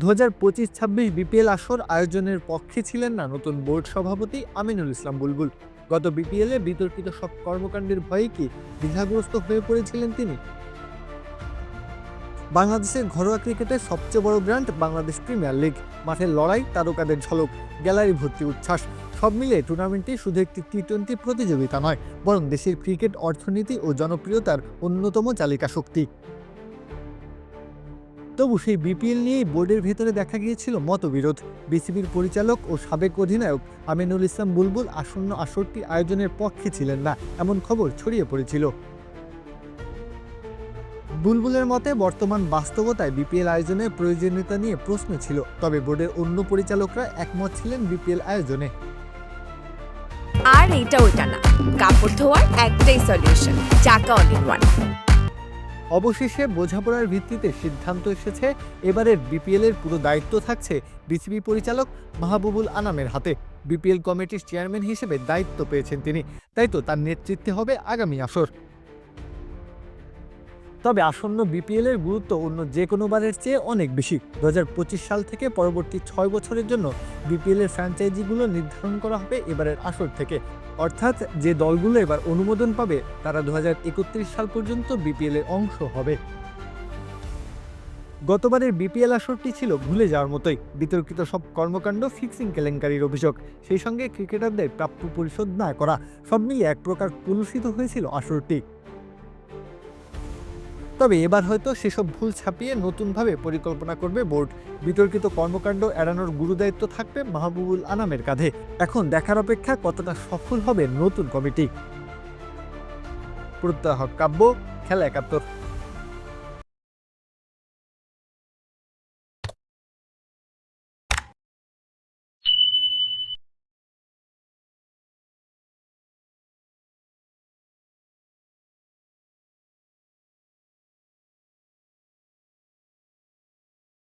দু হাজার পঁচিশ ছাব্বিশ বিপিএল আসর আয়োজনের পক্ষে ছিলেন না নতুন বোর্ড সভাপতি আমিনুল ইসলাম বুলবুল। গত বিপিএলে বিতর্কিত সব কর্মকাণ্ডের ভয়ে কি দ্বিধাগ্রস্ত হয়ে পড়েছিলেন তিনি? বাংলাদেশের ঘরোয়া ক্রিকেটের সবচেয়ে বড় ব্র্যান্ড বাংলাদেশ প্রিমিয়ার লিগ। মাঠের লড়াই, তারকাদের ঝলক, গ্যালারি ভর্তি উচ্ছ্বাস, সব মিলিয়ে টুর্নামেন্টটি শুধু একটি টি টোয়েন্টি প্রতিযোগিতা নয়, বরং দেশের ক্রিকেট অর্থনীতি ও জনপ্রিয়তার অন্যতম চালিকা শক্তি তবু সেই বিপিএল নিয়েই বোর্ডের ভেতরে দেখা গিয়েছিল মতবিরোধ। বিসিবির পরিচালক ও সাবেক অধিনায়ক আমিনুল ইসলাম বুলবুল আসন্ন আসরটি আয়োজনের পক্ষে ছিলেন না, এমন খবর ছড়িয়ে পড়েছিল। বুলবুলের মতে, বর্তমান বাস্তবতায় বিপিএল আয়োজনের প্রয়োজনীয়তা নিয়ে প্রশ্ন ছিল, তবে বোর্ডের অন্য পরিচালকরা একমত ছিলেন বিপিএল আয়োজনে। আর এটা ওটা না। কাপড় ধোয়ার একটাই সলিউশন চাকা অল অবশেষে বোঝাপড়ার ভিত্তিতে সিদ্ধান্ত এসেছে এবারের বিপিএল এর পুরো দায়িত্ব থাকছে বিসিবি পরিচালক মাহবুবুল আনামের হাতে। বিপিএল কমিটির চেয়ারম্যান হিসেবে দায়িত্ব পেয়েছেন তিনি। তাই তো তার নেতৃত্বে হবে আগামী আসর। তবে আসন্ন বিপিএল এর গুরুত্ব অন্য যে কোনো বারের চেয়ে অনেক বেশি। দু হাজার পঁচিশ সাল থেকে পরবর্তী ছয় বছরের জন্য বিপিএল এর ফ্র্যাঞ্চাইজিগুলো নির্ধারণ করা হবে এবারের আসর থেকে। অর্থাৎ যে দলগুলো এবার অনুমোদন পাবে, তারা দু হাজার একত্রিশ সাল পর্যন্ত বিপিএল এর অংশ হবে। গতবারের বিপিএল আসরটি ছিল ভুলে যাওয়ার মতোই। বিতর্কিত সব কর্মকাণ্ড ফিক্সিং কেলেঙ্কারির অভিযোগ। সেই সঙ্গে ক্রিকেটারদের প্রাপ্য পরিশোধ না করা, সব মিলিয়ে এক প্রকার কলুষিত হয়েছিল আসরটি। তবে এবার হয়তো সেসব ভুল ছাপিয়ে নতুনভাবে পরিকল্পনা করবে বোর্ড। বিতর্কিত কর্মকাণ্ড এড়ানোর গুরুদায়িত্ব থাকবে মাহবুবুল আনামের কাঁধে। এখন দেখার অপেক্ষা কতটা সফল হবে নতুন কমিটি? প্রত্যাহ কাব্য, খেলা একাত্তর।